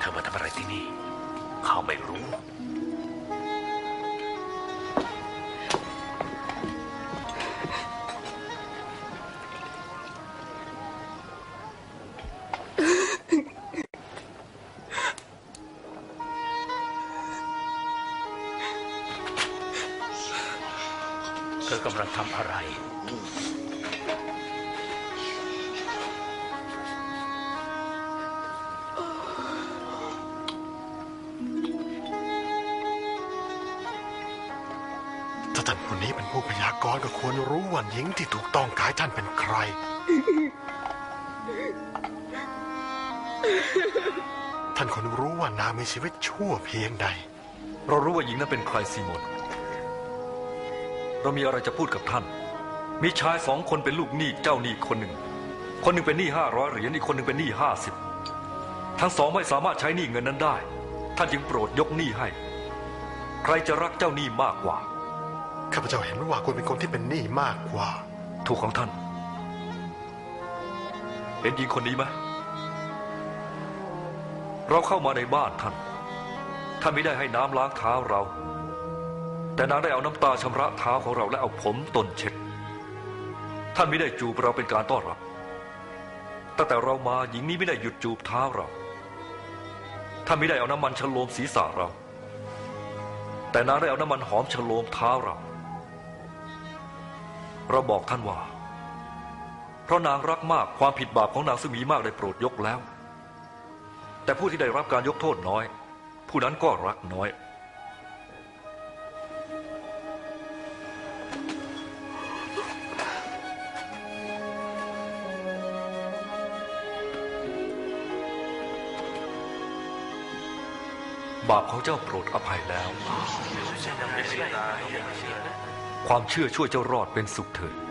เธอมาทำอะไรที่นี่ ข้าไม่รู้ เธอกำลังทำอะไร ถ้าท่านผู้นี้เป็นผู้พยากรณ์ก็ควรรู้ว่าหญิงที่ถูกต้องกายท่านเป็นใคร ท่านควรรู้ว่านางมีชีวิตชั่วเพียงใด เรารู้ว่าหญิงนั้นเป็นใครซีโมนเรามีอะไรจะพูดกับท่าน มีชายสองคนเป็นลูกหนี้เจ้าหนี้คนหนึ่ง คนหนึ่งเป็นหนี้ห้าร้อยเหรียญอีกคนหนึ่งเป็นหนี้ห้าสิบทั้งสองไม่สามารถใช้หนี้เงินนั้นได้ ท่านจึงโปรดยกหนี้ให้ ใครจะรักเจ้าหนี้มากกว่า ข้าพเจ้าเห็นว่าควรเป็นคนที่เป็นหนี้มากกว่า ถูกของท่าน เห็นหญิงคนนี้ไหมเราเข้ามาในบ้านท่าน ท่านไม่ได้ให้น้ำล้างเท้าเรา แต่นางได้เอาน้ำตาชำระเท้าของเราและเอาผมตนเช็ด ท่านไม่ได้จูบเราเป็นการต้อนรับ ตั้งแต่เรามาหญิงนี้ไม่ได้หยุดจูบเท้าเรา ท่านไม่ได้เอาน้ำมันฉโลมศีรษะเรา แต่นางได้เอาน้ำมันหอมฉโลมเท้าเรา เราบอกท่านว่า เพราะนางรักมากความผิดบาปของนางซึ่งมีมากได้โปรดยกแล้ว แต่ผู้ที่ได้รับการยกโทษน้อย ผู้นั้นก็รักน้อยบาปของเจ้าโปรดอภัยแล้ว ความเชื่อช่วยเจ้ารอดเป็นสุขเถิด